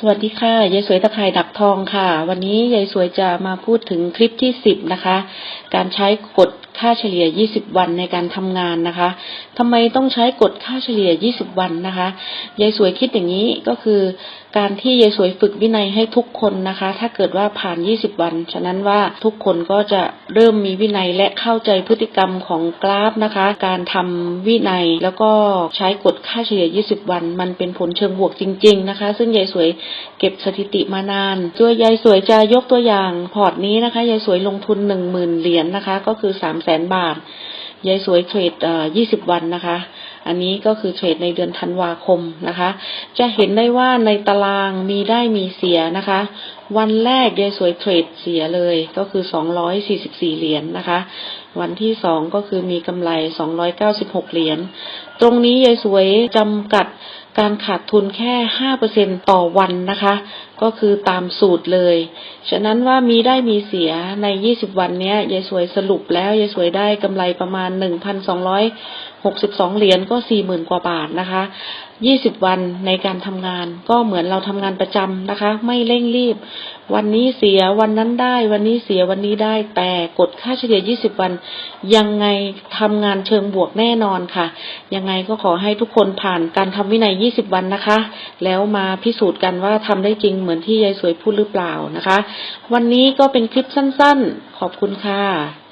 สวัสดีค่ะ ยายสวยตะไคร่ดักทองค่ะ วันนี้ยายสวยจะมาพูดถึงคลิปที่สิบนะคะ การใช้กฎค่าเฉลี่ย 20 วันในการทำงานนะคะ ทำไมต้องใช้กฎค่าเฉลี่ย 20 วันนะคะ ยายสวยคิดอย่างนี้ก็คือการที่ยายสวยฝึกวินัยให้ทุกคนนะคะ ถ้าเกิดว่าผ่าน 20 วัน ฉะนั้นว่าทุกคนก็จะเริ่มมีวินัยและเข้าใจพฤติกรรมของกราฟนะคะ การทำวินัยแล้วก็ใช้กฎค่าเฉลี่ย 20 วัน มันเป็นผลเชิงบวกจริง ๆ นะคะ ซึ่งยายสวยเก็บสถิติมานานตัวยายสวยจะยกตัวอย่างพอร์ตนี้นะคะยายสวยลงทุน 10,000 เหรียญนนะคะ ก็คือ 3 0 0 0 0 0 บาทยายสวยเทรด20 วันนะคะ อันนี้ก็คือเทรดในเดือนธันวาคมนะคะ จะเห็นได้ว่าในตารางมีได้มีเสียนะคะ วันแรกยายสวยเทรดเสียเลยก็คือ244เหรียญนนะคะ วันที่สองก็คือมีกำไร296เหรียญ ตรงนี้ยายสวยจำกัดการขาดทุนแค่5%ต่อวันนะคะ ก็คือตามสูตรเลย ฉะนั้นว่ามีได้มีเสียใน20วันเนี้ยยายสวยสรุปแล้วยายสวยได้กำไรประมาณ 1,262เหรียญก็40,000กว่าบาทนะคะ20วันในการทำงานก็เหมือนเราทำงานประจำนะคะ ไม่เร่งรีบ วันนี้เสียวันนั้นได้ วันนี้เสียวันนี้ได้ แต่กดค่าเฉลี่ย20วัน ยังไงทำงานเชิงบวกแน่นอนค่ะ ยังไงก็ขอให้ทุกคนผ่านการทำวินัย20วันนะคะ แล้วมาพิสูจน์กันว่าทำได้จริงเหมือนที่ยายสวยพูดหรือเปล่านะคะ วันนี้ก็เป็นคลิปสั้นๆ ขอบคุณค่ะ